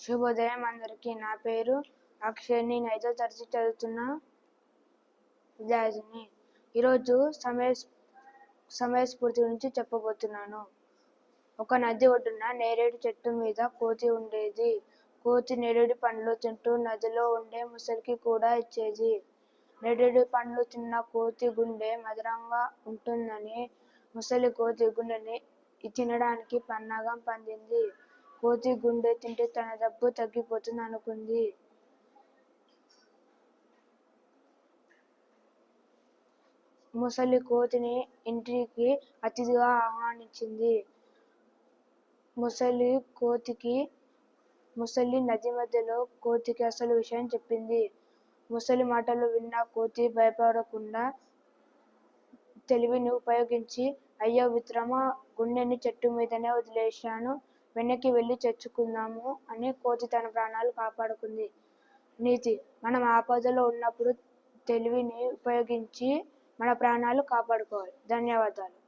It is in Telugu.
శుభోదయం అందరికీ. నా పేరు అక్షయ్. నేను ఐదో తరగతి చదువుతున్న విద్యార్థిని. ఈరోజు సమయ సమయస్ఫూర్తి గురించి చెప్పబోతున్నాను. ఒక నది ఒడ్డున నేరేడు చెట్టు మీద కోతి ఉండేది. కోతి నేరేడు పండ్లు తింటూ నదిలో ఉండే ముసలికి కూడా ఇచ్చేది. నేరేడు పండ్లు తిన్న కోతి గుండె మధురంగా ఉంటుందని ముసలి కోతి గుండెని తినడానికి పన్నాగం పందింది. కోతి గుండె తింటే తన డబ్బు తగ్గిపోతుంది అనుకుంది. ముసలి కోతిని ఇంటికి అతిథిగా ఆహ్వానించింది. ముసలి కోతికి ముసలి నది మధ్యలో కోతికి అసలు విషయం చెప్పింది. ముసలి మాటలు విన్న కోతి భయపడకుండా తెలివిని ఉపయోగించి అయ్యో మిత్రమా గుండెని చెట్టు మీదనే వదిలేశాను. వెనక్కి వెళ్ళి చచ్చుకుందాము అని కోతి తన ప్రాణాలు కాపాడుకుంది. నీతి మనం ఆపదలో ఉన్నప్పుడు తెలివిని ఉపయోగించి మన ప్రాణాలు కాపాడుకోవాలి. ధన్యవాదాలు.